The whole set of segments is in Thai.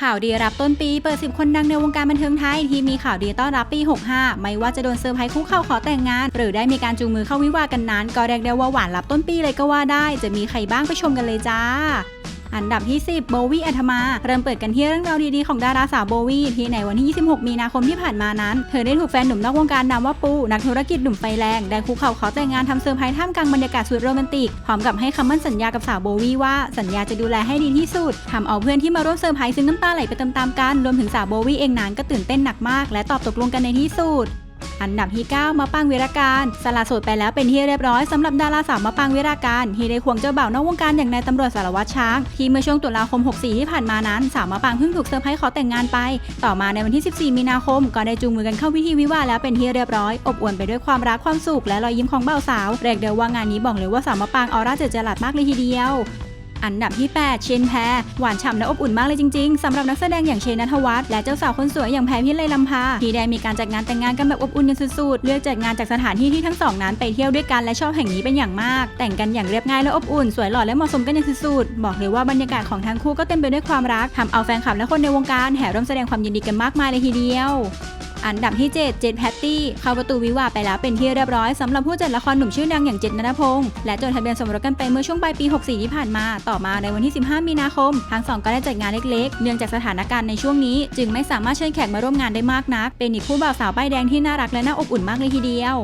ข่าวดีรับต้นปีเปิด 10 คนดังในวงการบันเทิงไทย ที่มีข่าวดีต้อนรับปี 65 ไม่ว่าจะโดนเซอร์ไพรส์คู่เข้าขอแต่งงาน หรือได้มีการจูงมือเข้าวิวากันนั้น ก็เรียกได้ว่าหวานรับต้นปีเลยก็ว่าได้ จะมีใครบ้างไปชมกันเลยจ้า อันดับที่ 10โบวี่อัธมา เริ่มเปิดกันที่เรื่องราวดีๆของดาราสาวโบวี่ที่ในวันที่ 26 มีนาคมที่ผ่านมานั้น เธอได้ถูกแฟนหนุ่มนอกวงการนามว่าปู นักธุรกิจหนุ่มไฟแรง ได้คุกเข่าขอแต่งงานทำเซอร์ไพรส์ท่ามกลางบรรยากาศสุดโรแมนติก พร้อมกับให้คำมั่นสัญญากับสาวโบวี่ว่าสัญญาจะดูแลให้ดีที่สุดทำเอาเพื่อนที่มาร่วมเซอร์ไพรส์ซึ่งน้ำตาไหลไปตามๆกันรวมถึงสาวโบวี่เองนั้นก็ตื่นเต้นหนักมาก และตอบตกลงกันในที่สุด อันดับที่ 9มาปางวิราการสละโสดไปแล้วเป็นที่เรียบร้อยสำหรับดาราสาวมาปางวิราการที่ได้ควงเจ้าบ่าวนอกวงการอย่างนายตำรวจสารวัตรช้างที่เมื่อช่วงตุลาคม 64 ที่ผ่านมานั้น สาวมาปางเพิ่งถูกเซอร์ไพรส์ขอแต่งงานไป ต่อมาในวันที่ 14 มีนาคม ก็ได้จูงมือกันเข้าพิธีวิวาแล้วเป็นที่เรียบร้อย อบอวลไปด้วยความรักความสุขและรอยยิ้มของบ่าวสาวเรียกได้ว่างานนี้บอกเลยว่าสาวมาปางออร่าเจิดจรัสมากเลยทีเดียว อันดับที่ 8 เชนแพรหวานฉ่ำและอบอุ่นมากเลยจริง ๆสำหรับนักแสดงอย่างเชนนัทวัฒน์และเจ้าสาวคนสวยอย่างแพรพิไลลำพาที่ได้มีการจัดงานแต่งงานกันแบบอบอุ่นกันสุดๆ เลือกจัดงานจากสถานที่ที่ทั้งสองนั้นไปเที่ยวด้วยกันและชอบแห่งนี้เป็นอย่างมาก แต่งกันอย่างเรียบง่ายและอบอุ่น สวยหล่อและเหมาะสมกันอย่างสุดๆบอกเลยว่าบรรยากาศของทั้งคู่ก็เต็มไปด้วยความรักทำเอาแฟนคลับและคนในวงการแห่ร่วมแสดงความยินดีกันมากมายเลยทีเดียว อันดับที่ 7 เจนแพตตี้ เข้าประตูวิวาไปแล้วเป็นที่เรียบร้อยสำหรับผู้จัดละครหนุ่มชื่อดังอย่างเจนนัทพงศ์และจดทะเบียนสมรสกันไปเมื่อช่วงปลายปี 64 ที่ผ่านมา ต่อมาในวันที่ 15 มีนาคม ทั้งสองก็ได้จัดงานเล็กๆ เนื่องจากสถานการณ์ในช่วงนี้ จึงไม่สามารถเชิญแขกมาร่วมงานได้มากนัก เป็นอีกคู่บ่าวสาวป้ายแดงที่น่ารักและน่าอบอุ่นมากเลยทีเดียว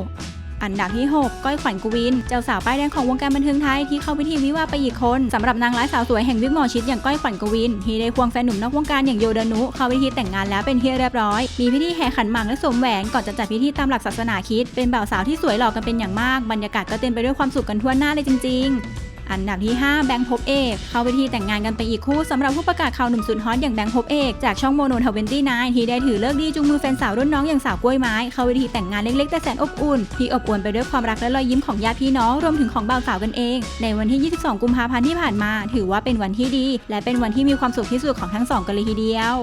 อันดับที่ 6 ก้อยขวัญกวิน เจ้าสาวป้ายแดงของวงการบันเทิงไทยที่เข้าพิธีวิวาไปอีกคนสำหรับนางร้ายสาวสวยแห่งวิกหมอชิดอย่างก้อยขวัญกวิน ที่ได้ควงแฟนหนุ่มนอกวงการอย่างโยดานุ เข้าพิธีแต่งงานแล้วเป็นที่เรียบร้อย มีพิธีแห่ขันหมากและสวมแหวนก่อนจะจัดพิธีตามหลักศาสนาคิดเป็นบ่าวสาวที่สวยหล่อกันเป็นอย่างมากบรรยากาศก็เต็มไปด้วยความสุขกันทั่วหน้าเลยจริง ๆ อันดับที่ 5 แบงค์พบเอกเข้าพิธีแต่งงานกันไปอีกคู่สำหรับผู้ประกาศข่าวหนุ่มสุดฮอตอย่างแบงค์พบเอกจากช่องโมโนทเวนตี้นที่ได้ถือเลิกดีจูงมือแฟนสาวรุ่นน้องอย่างสาวกล้วยไม้เข้าพิธีแต่งงานเล็กๆแต่แสนอบอุ่นที่อบอวลไปด้วยความรักและรอยยิ้มของญาติพี่น้องรวมถึงของบ่าวสาวกันเอง ในวันที่ 22 กุมภาพันธ์ที่ผ่านมา ถือว่าเป็นวันที่ดี และเป็นวันที่มีความสุขที่สุดของทั้งสองกันเลยทีเดียว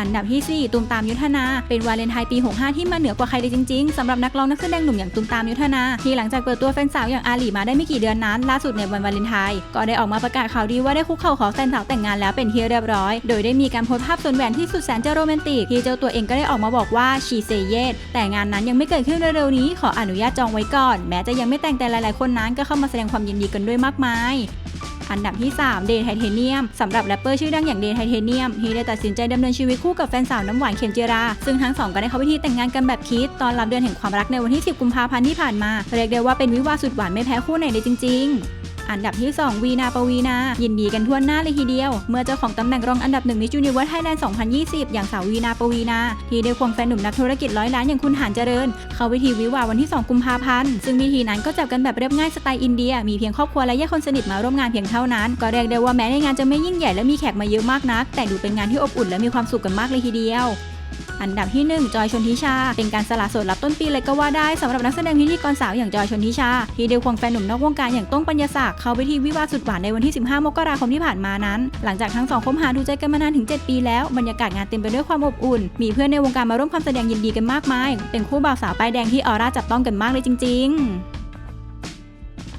อันดับที่ 4ตูมตามยุทธนา เป็นวาเลนไทน์ปี 65 ที่มาเหนือกว่าใครเลยจริงๆสำหรับนักร้องนักแสดงหนุ่มอย่างตูมตามยุทธนา ที่หลังจากเปิดตัวแฟนสาวอย่างอาลีมาได้ไม่กี่เดือนนั้น ล่าสุดในวันวาเลนไทน์ก็ได้ออกมาประกาศข่าวดีว่าได้คุกเข่าขอแฟนสาวแต่งงานแล้วเป็นที่เรียบร้อย โดยได้มีการโพสต์ภาพส่วมแหวนที่สุดแสนจะโรแมนติกที่เจ้าตัวเองก็ได้ออกมาบอกว่าชีเซเยสแต่งานนั้นยังไม่เกิดขึ้นเร็วๆนี้ขออนุญาตจองไว้ก่อน แม้จะยังไม่แต่งแต่หลายๆคนนั้นก็เข้ามาแสดงความยินดีกันด้วยมากมาย อันดับที่ 3 เดย์ไทเทเนียมสำหรับแรปเปอร์ชื่อดังอย่างเดย์ไทเทเนียมที่ได้ตัดสินใจดำเนินชีวิตคู่กับแฟนสาวน้ำหวานเข็มจิรา ซึ่งทั้งสองก็ได้เข้าพิธีแต่งงานกันแบบคิด ตอนรับเดือนแห่งความรักในวันที่ 10 กุมภาพันธ์ที่ผ่านมา เรียกได้ว่าเป็นวิวาสุดหวานไม่แพ้คู่ไหนเลยจริง ๆ อันดับที่ 2 วีนาปวีนา ยินดีกันทั่วหน้าเลยทีเดียว เมื่อเจ้าของตำแหน่งรองอันดับหนึ่งมิจูนิเวิร์สไทยแลนด์ 2020 อย่างสาววีนาปวีนา ที่ได้ควงแฟนหนุ่มนักธุรกิจร้อยล้านอย่างคุณหานเจริญ เข้าพิธีวิวาวันที่ 2 กุมภาพันธ์ ซึ่งพิธีนั้นก็จับกันแบบเรียบง่ายสไตล์อินเดีย มีเพียงครอบครัวและญาติคนสนิทมาร่วมงานเพียงเท่านั้น ก็เรียกได้ว่าแม้ในงานจะไม่ยิ่งใหญ่และมีแขกมาเยอะมากนัก แต่ดูเป็นงานที่อบอุ่นและมีความสุขกันมากเลยทีเดียว อันดับที่ 1 จอยชนทิชา เป็นการสละสดรับต้นปีเลยก็ว่าได้สำหรับนักแสดงพิธีกรสาวอย่างจอยชนทิชา ที่ได้ควงแฟนหนุ่มนอกวงการอย่างต้องปัญญาศักดิ์เข้าไปที่วิวาสุดหวานในวันที่ 15 มกราคมที่ผ่านมานั้น หลังจากทั้งสองคบหาดูใจกันมานานถึง 7 ปีแล้ว บรรยากาศงานเต็มไปด้วยความอบอุ่น มีเพื่อนในวงการมาร่วมความแสดงยินดีกันมากมาย เป็นคู่บ่าวสาวป้ายแดงที่ออร่าจับต้องกันมากเลยจริง ๆ